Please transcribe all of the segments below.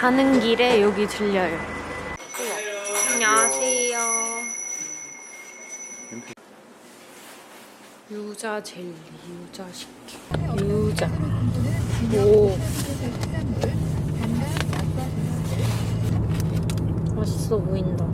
가는 길에 여기 들려요. 안녕하세요. 유자 젤리, 유자 식혜, 유자. 오. 맛있어 보인다.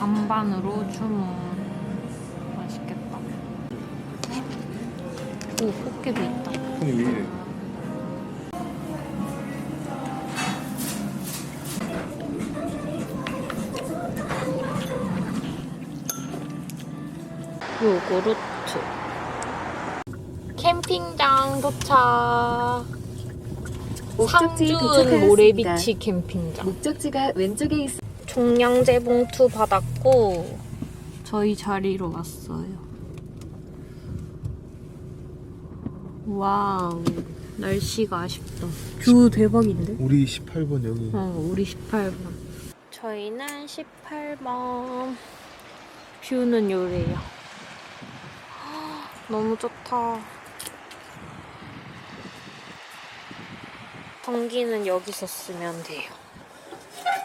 반반으로 주문. 맛있겠다. 오 포케도 있다. 손이 왜 이래? 요구르트. 캠핑장 도착. 목적지 상준 도착하였습니다. 모래비치 캠핑장. 목적지가 왼쪽에 있 종량제 봉투 받았고 저희 자리로 왔어요. 와우 날씨가 아쉽다. 뷰 대박인데? 우리 18번 여기 어 우리 18번. 저희는 18번. 뷰는 요래요. 너무 좋다. 전기는 여기서 쓰면 돼요.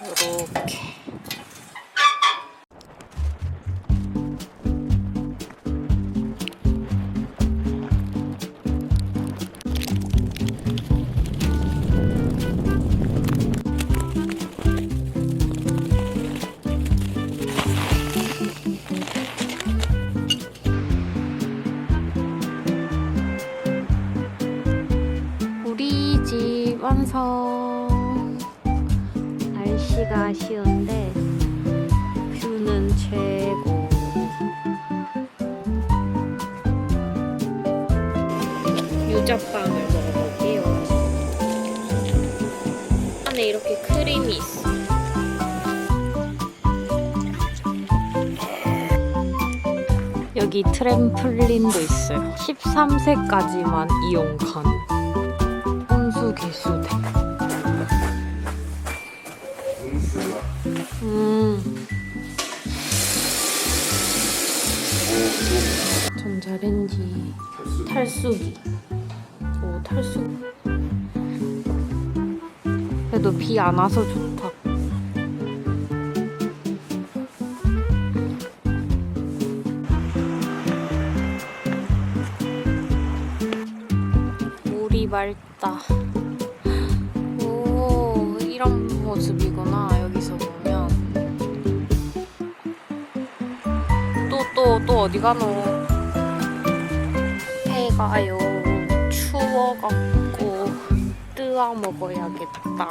이렇게. 우리 집 완성. 날씨가 아쉬운데 뷰는 최고. 유자빵을 먹어볼게요. 안에 이렇게 크림이 있어. 여기 트램플린도 있어요. 13세까지만 이용 가능. 혼수 개수 전자레인지 탈수기. 오 탈수. 그래도 비 안 와서 좋다. 물이 맑다. 오, 이런 모습이구나, 여기서 보면. 또, 또, 또 어디 가노? 해가요. 추워갖고, 뜨아 먹어야겠다.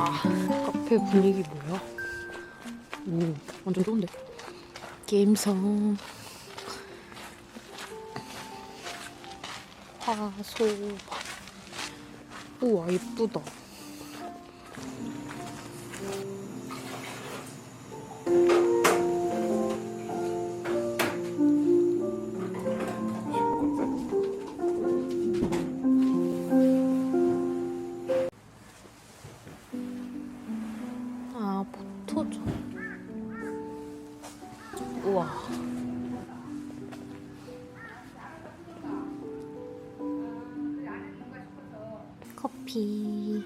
카페 분위기 뭐야? 오, 완전 좋은데? 게임성. 화소바. 우와, 예쁘다. 아, 포토존. 우와. 커피.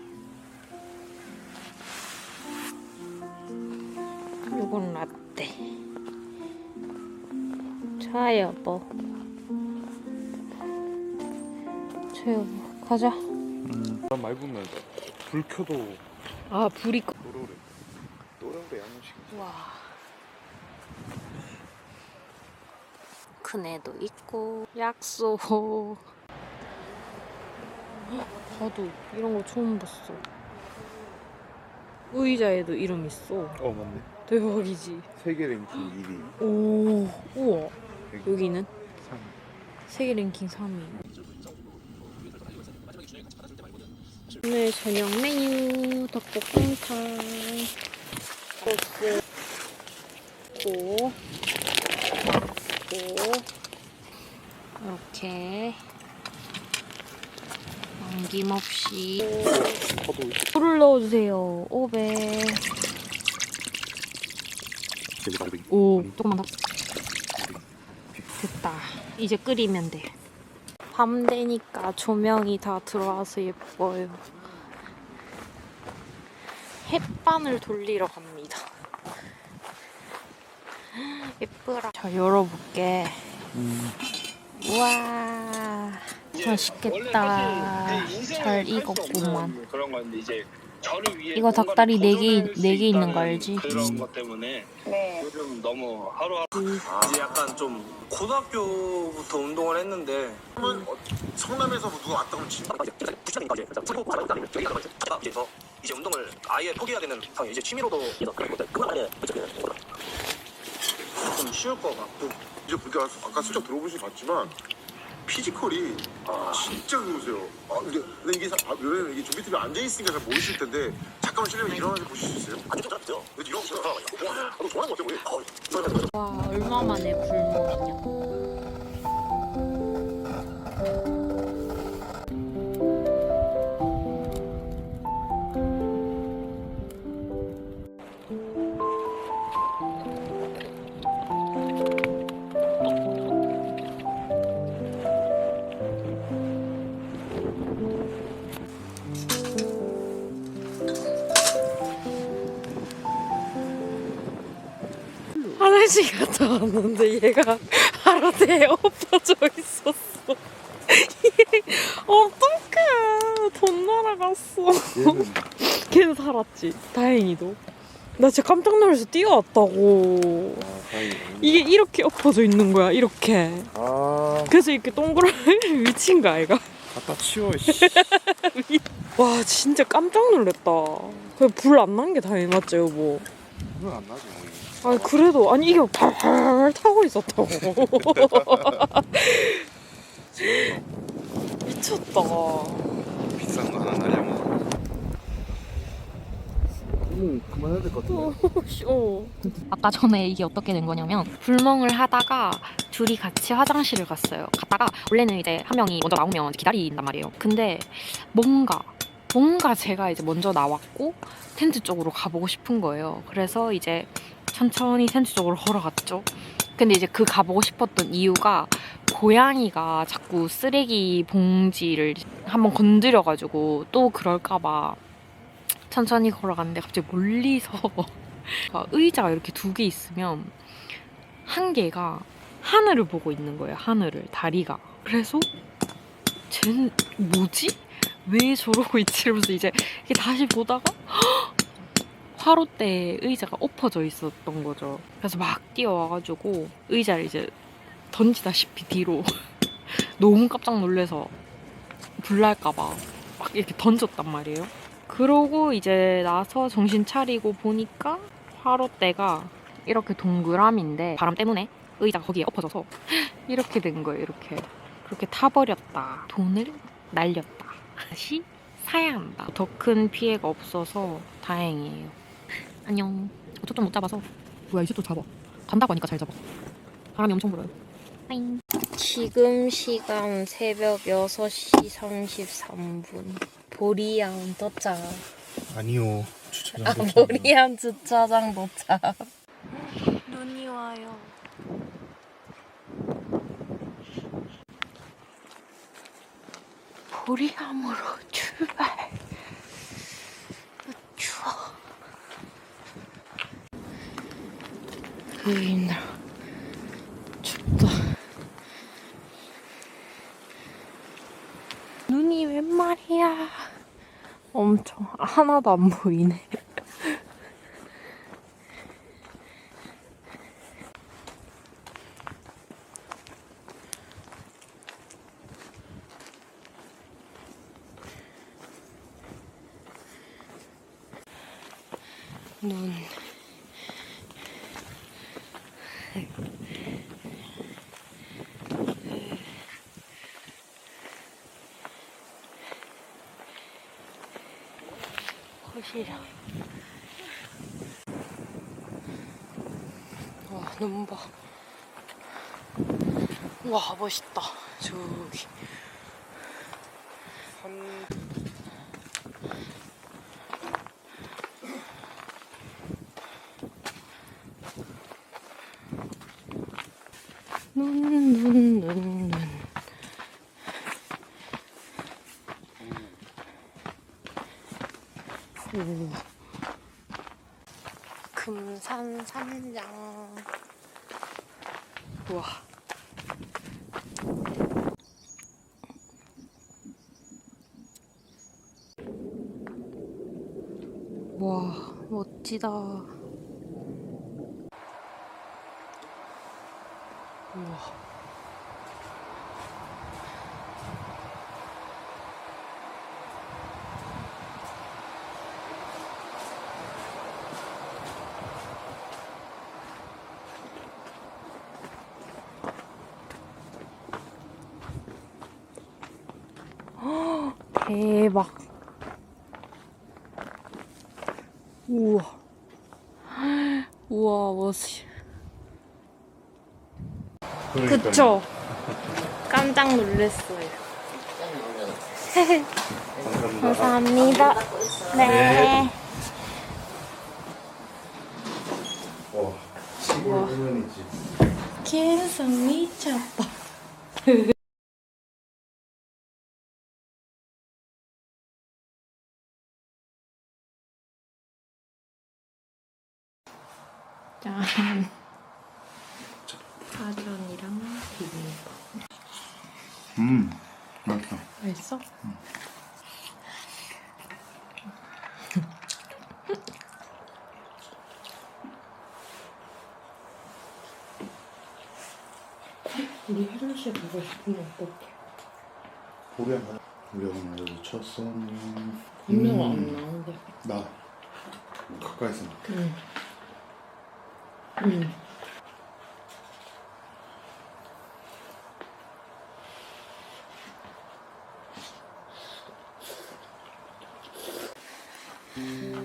요건 라떼. 자, 여보. 자, 여보. 가자. 난 많이 보면 불 켜도 아, 불이 꺼. 노래오래 노래오래 양식 와. 큰 애도 있고 약속. 나도 이런 거 처음 봤어. 의자에도 이름 있어. 어 맞네 대박이지. 세계 랭킹 1위 오, 우와. 여기 여기는 3위 세계 랭킹 3위. 오늘 저녁 메뉴 덕볶음탕 소스 고 고, 이렇게 씨. 저도 물을 넣어주세요. 500. 되게 많이 오, 조금만 더. 됐다. 이제 끓이면 돼. 밤 되니까 조명이 다 들어와서 예뻐요. 햇반을 돌리러 갑니다. 예쁘라. 자, 열어볼게. 우와. 맛있겠다. 잘 익었구만. 그런 건데 이제 저를 위해 이거 닭다리 네 개- 네개 있는 거 알지? 그런 음. 것 때문에 네. 요즘 너무 하루하루 이제 약간 좀 고등학교부터 운동을 했는데 성남에서 뭐 누가 왔다 그러면 진짜 이제 이제 운동을 아예 포기해야 되는 상황이 이제 취미로도 좀 쉬울 것 같고 이제 보니까 아까 슬쩍 들어보시 봤지만 피지컬이 진짜 좋으세요. 아, 근데, 근데 이게 사- 아, 왜냐면 이게 준비 팀에 앉아 있으니까 잘 모르실 텐데 잠깐만 실례면 일어나서 보실 수 있어요? 아니 좀 잘했어요. 일어나서 와, 나도 좋아하는 것 같아. 우리. 와, 얼마 만에 굶었냐. 화장실 갔다 왔는데 얘가 하루대에 엎어져 있었어. 어떡해. 돈 날아갔어. 걔는 살았지. 다행히도. 나 진짜 깜짝 놀라서 뛰어왔다고. 아 다행이네 이게 이렇게 엎어져 있는 거야, 이렇게. 아 그래서 이렇게 동그라미 미친 거 아이가? 갖다 치워 씨 와, 진짜 깜짝 놀랐다. 불안 난 게 다행이었지, 여보. 이건 안 나지 뭐. 아니 그래도 아니 이게 발발 타고 있었다고. 미쳤다. 비싼 거 하나 날려먹어. 음 그만해야 될 것 같은데. 어. 아까 전에 이게 어떻게 된 거냐면 불멍을 하다가 둘이 같이 화장실을 갔어요. 갔다가 원래는 이제 한 명이 먼저 나오면 기다린단 말이에요. 근데 뭔가 뭔가 제가 이제 먼저 나왔고 텐트 쪽으로 가보고 싶은 거예요 그래서 이제 천천히 텐트 쪽으로 걸어갔죠 근데 이제 그 가보고 싶었던 이유가 고양이가 자꾸 쓰레기 봉지를 한번 건드려가지고 또 그럴까봐 천천히 걸어갔는데 갑자기 멀리서 의자가 이렇게 두 개 있으면 한 개가 하늘을 보고 있는 거예요. 하늘을 다리가. 그래서 쟤는 뭐지? 왜 저러고 있지? 이러면서 이제 다시 보다가 화롯대 의자가 엎어져 있었던 거죠. 그래서 막 뛰어와가지고 의자를 이제 던지다시피 뒤로 너무 깜짝 놀래서 불날까봐 막 이렇게 던졌단 말이에요. 그러고 이제 나서 정신 차리고 보니까 화롯대가 이렇게 동그라미인데 바람 때문에 의자가 거기에 엎어져서 이렇게 된 거예요. 이렇게 그렇게 타버렸다. 돈을 날렸다. 다시 사야 한다. 더 큰 피해가 없어서 다행이에요. 안녕. 어쩌좀 못 잡아서 뭐야 이제 또 잡아. 간다고 하니까 잘 잡아. 바람이 엄청 불어요. 빠잉. 지금 시간 새벽 6시 33분. 보리양 도착. 아니요 아, 보리양 주차장 도착. 눈이 와요. 보리암으로 출발. 추워. 으이나 춥다. 눈이 웬 말이야? 엄청 하나도 안 보이네. 눈. 거실이야. 와, 눈 봐. 와, 멋있다. 저기. 눈, 눈, 눈, 눈. 오. 금산 산장. 우와. 와, 멋지다. 우와. 헉, 대박. 우와. 우와, 멋지. 그쵸? 깜짝 놀랐어요. 감사합니다. 네. 와 시골 후면이지 감성 미쳤다. 짠. 파전이랑 비빔밥. 음 맛있어 맛있어? 우리 화장실 가고 싶으면 어떡해? 우리 한 우리 엄마 여기 쳤어 분명 안 나오는데. 나 가까이서 응. 응. 다